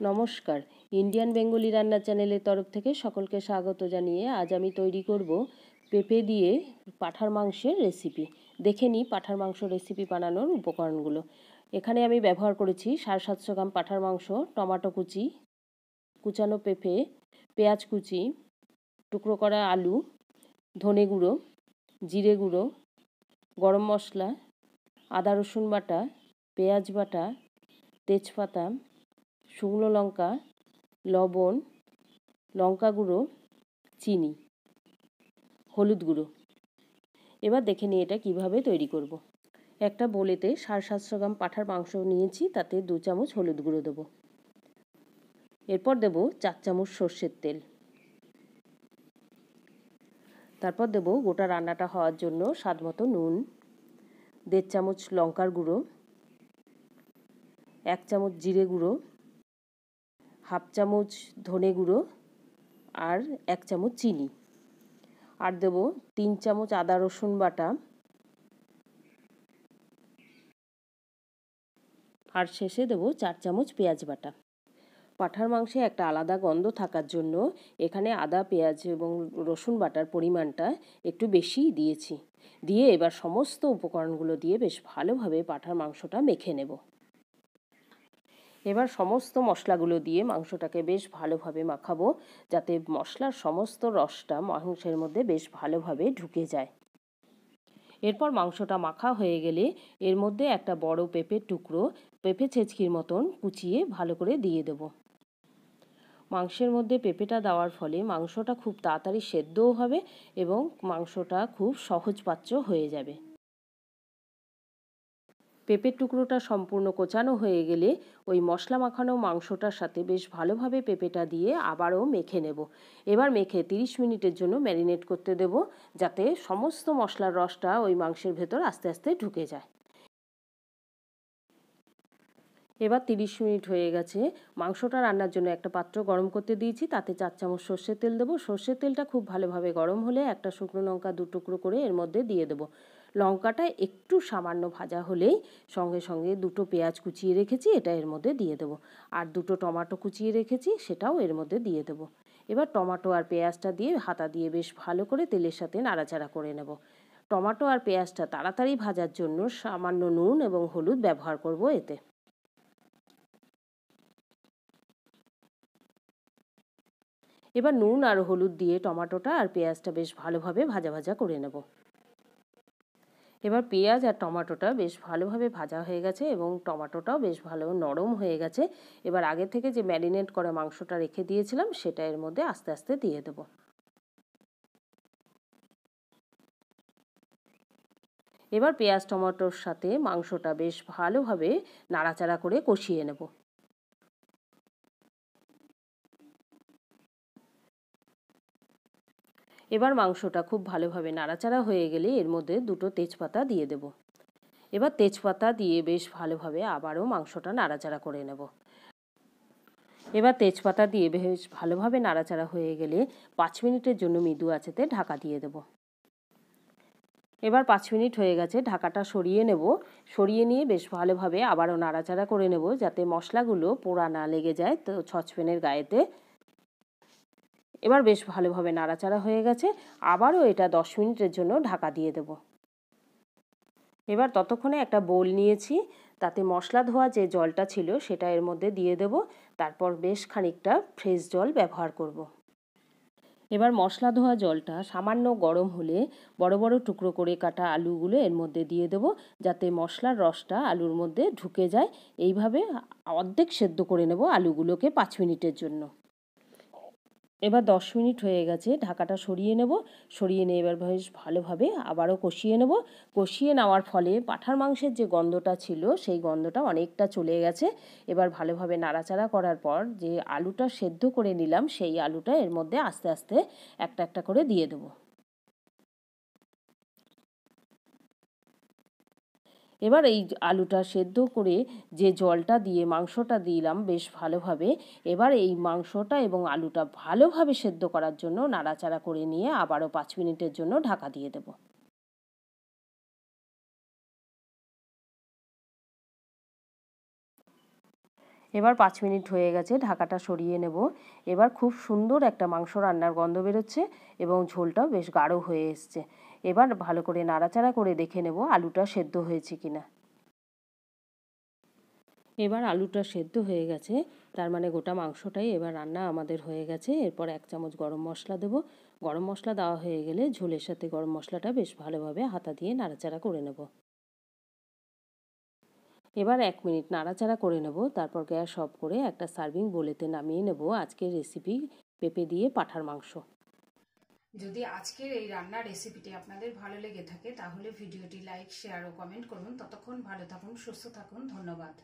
নমস্কার। Indian Bengali রান্না চ্যানেলের তরফ থেকে সকলকে স্বাগত জানিয়ে আজ আমি তৈরি করব পেঁপে দিয়ে পাঠার মাংসের রেসিপি দেখে নিই পাঠার মাংস রেসিপি বানানোর উপকরণগুলো। এখানে আমি ব্যবহার করেছি সাড়ে সাতশো গ্রাম পাঠার মাংস, টমাটো কুচি, কুচানো পেঁপে, পেঁয়াজ কুচি, টুকরো করা আলু, ধনে গুঁড়ো, জিরে গুঁড়ো, গরম মশলা, আদা রসুন বাটা, পেঁয়াজ বাটা, তেজপাতা শুকনো লঙ্কা, লবণ, লঙ্কা গুঁড়ো, চিনি, হলুদ গুঁড়ো। এবার দেখে নিই এটা কীভাবে তৈরি করব। একটা বলেতে সাড়ে সাতশো গ্রাম পাঠার মাংস নিয়েছি, তাতে দু চামচ হলুদ গুঁড়ো দেবো। এরপর দেব চার চামচ সর্ষের তেল। তারপর দেব গোটা রান্নাটা হওয়ার জন্য স্বাদ মতো নুন, দেড় চামচ লঙ্কার গুঁড়ো, এক চামচ জিরে গুঁড়ো হাফ চামচ ধনে গুঁড়ো আর এক চামচ চিনি। আর দেব তিন চামচ আদা রসুন বাটা। আর শেষে দেব চার চামচ পেঁয়াজ বাটা। পাঠার মাংসে একটা আলাদা গন্ধ থাকার জন্য এখানে আদা, পেঁয়াজ এবং রসুন বাটার পরিমাণটা একটু বেশিই দিয়েছি। দিয়ে এবার সমস্ত উপকরণগুলো দিয়ে বেশ ভালোভাবে পাঠার মাংসটা মেখে নেব। এবার সমস্ত মশলাগুলো দিয়ে মাংসটাকে বেশ ভালোভাবে মাখাবো, যাতে মশলার সমস্ত রসটা মাংসের মধ্যে বেশ ভালোভাবে ঢুকে যায়। এরপর মাংসটা মাখা হয়ে গেলে এর মধ্যে একটা বড় পেঁপের টুকরো, পেঁপে ছেচকির মতন কুচিয়ে ভালো করে দিয়ে দেবো। মাংসের মধ্যে পেঁপেটা দেওয়ার ফলে মাংসটা খুব তাড়াতাড়ি সেদ্ধও হবে এবং মাংসটা খুব সহজপাচ্য হয়ে যাবে। পেঁপের টুকরোটা সম্পূর্ণ কোচানো হয়ে গেলে ওই মশলা মাখানো মাংসটার সাথে বেশ ভালোভাবে পেঁপেটা দিয়ে আবারও মেখে নেব। এবার মেখে 30 মিনিটের জন্য ম্যারিনেট করতে দেব যাতে সমস্ত মশলার রসটা ওই মাংসের ভেতর আস্তে আস্তে ঢুকে যায়। এবার তিরিশ মিনিট হয়ে গেছে। মাংসটা রান্নার জন্য একটা পাত্র গরম করতে দিয়েছি। তাতে চার চামচ সর্ষের তেল দেবো। সর্ষের তেলটা খুব ভালোভাবে গরম হলে একটা শুকনো লঙ্কা দু টুকরো করে এর মধ্যে দিয়ে দেবো। লঙ্কাটা একটু সামান্য ভাজা হলেই সঙ্গে সঙ্গে দুটো পেঁয়াজ কুচিয়ে রেখেছি, এটা এর মধ্যে দিয়ে দেবো। আর দুটো টমাটো কুচিয়ে রেখেছি, সেটাও এর মধ্যে দিয়ে দেবো। এবার টমাটো আর পেঁয়াজটা দিয়ে হাতা দিয়ে বেশ ভালো করে তেলের সাথে নাড়াচাড়া করে নেব। টমাটো আর পেঁয়াজটা তাড়াতাড়ি ভাজার জন্য সামান্য নুন এবং হলুদ ব্যবহার করব এতে। এবার নুন আর হলুদ দিয়ে টমাটোটা আর পেঁয়াজটা বেশ ভালোভাবে ভাজা ভাজা করে নেব। এবার পেঁয়াজ আর টমাটোটা বেশ ভালোভাবে ভাজা হয়ে গেছে এবং টমাটোটাও বেশ ভালো নরম হয়ে গেছে। এবার আগে থেকে যে ম্যারিনেট করা মাংসটা রেখে দিয়েছিলাম, সেটা এর মধ্যে আস্তে আস্তে দিয়ে দেবো। এবার পেঁয়াজ, টমাটোর সাথে মাংসটা বেশ ভালোভাবে নাড়াচাড়া করে কষিয়ে নেব। এবার মাংসটা খুব ভালোভাবে নাড়াচাড়া হয়ে গেলে এর মধ্যে দুটো তেজপাতা দিয়ে দেব। এবার তেজপাতা দিয়ে বেশ ভালোভাবে আবারও মাংসটা নাড়াচাড়া করে নেব। এবার তেজপাতা দিয়ে বেশ ভালোভাবে নাড়াচাড়া হয়ে গেলে পাঁচ মিনিটের জন্য মৃদু আছেতে ঢাকা দিয়ে দেব। এবার পাঁচ মিনিট হয়ে গেছে ঢাকাটা সরিয়ে নেব। সরিয়ে নিয়ে বেশ ভালোভাবে আবারও নাড়াচাড়া করে নেব যাতে মশলাগুলো পোড়া না লেগে যায় তো ছচপেনের গায়েতে। এবার বেশ ভালোভাবে নাড়াচাড়া হয়ে গেছে। আবারও এটা দশ মিনিটের জন্য ঢাকা দিয়ে দেব। এবার ততক্ষণে একটা বোল নিয়েছি। তাতে মশলা ধোয়া যে জলটা ছিল সেটা এর মধ্যে দিয়ে দেব। তারপর বেশ খানিকটা ফ্রেশ জল ব্যবহার করব। এবার মশলা ধোয়া জলটা সামান্য গরম হলে বড় বড় টুকরো করে কাটা আলুগুলো এর মধ্যে দিয়ে দেব। যাতে মশলার রসটা আলুর মধ্যে ঢুকে যায়। এইভাবে অর্ধেক সেদ্ধ করে নেব আলুগুলোকে পাঁচ মিনিটের জন্য। এবার দশ মিনিট হয়ে গেছে, ঢাকাটা সরিয়ে নেব। সরিয়ে নিয়ে এবার বেশ ভালোভাবে আবারও কষিয়ে নেব। কষিয়ে নেওয়ার ফলে পাঠার মাংসের যে গন্ধটা ছিল, সেই গন্ধটা অনেকটা চলে গেছে। এবার ভালোভাবে নাড়াচাড়া করার পর যে আলুটা সেদ্ধ করে নিলাম, সেই আলুটা এর মধ্যে আস্তে আস্তে একটা একটা করে দিয়ে দেবো। এবার এই আলুটা সেদ্ধ করে যে জলটা দিয়ে, মাংসটা দিলাম বেশ ভালোভাবে, এবার এই মাংসটা এবং আলুটা ভালোভাবে সেদ্ধ করার জন্য নাড়াচাড়া করে নিয়ে আবারও পাঁচ মিনিটের জন্য ঢাকা দিয়ে দেবো। এবার পাঁচ মিনিট হয়ে গেছে, ঢাকাটা সরিয়ে নেব। এবার খুব সুন্দর একটা মাংস রান্নার গন্ধ বেরোচ্ছে এবং ঝোলটাও বেশ গাঢ় হয়ে এসছে। এবার ভালো করে নাড়াচাড়া করে দেখে নেব আলুটা সেদ্ধ হয়েছে কিনা। এবার আলুটা সেদ্ধ হয়ে গেছে, তার মানে গোটা মাংসটাই এবার রান্না আমাদের হয়ে গেছে। এরপর এক চামচ গরম মশলা দেব। গরম মশলা দেওয়া হয়ে গেলে ঝোলের সাথে গরম মশলাটা বেশ ভালোভাবে হাতা দিয়ে নাড়াচাড়া করে নেব। এবার এক মিনিট নাড়াচাড়া করে নেব, তারপর গ্যাস অফ করে একটা সার্ভিং বলেতে নামিয়ে নেব আজকের রেসিপি পেঁপে দিয়ে পাঠার মাংস। যদি আজকের এই রান্নার রেসিপিটি আপনাদের ভালো লেগে থাকে, তাহলে ভিডিওটি লাইক শেয়ার ও কমেন্ট করুন। ততক্ষণ ভালো থাকুন, সুস্থ থাকুন। ধন্যবাদ।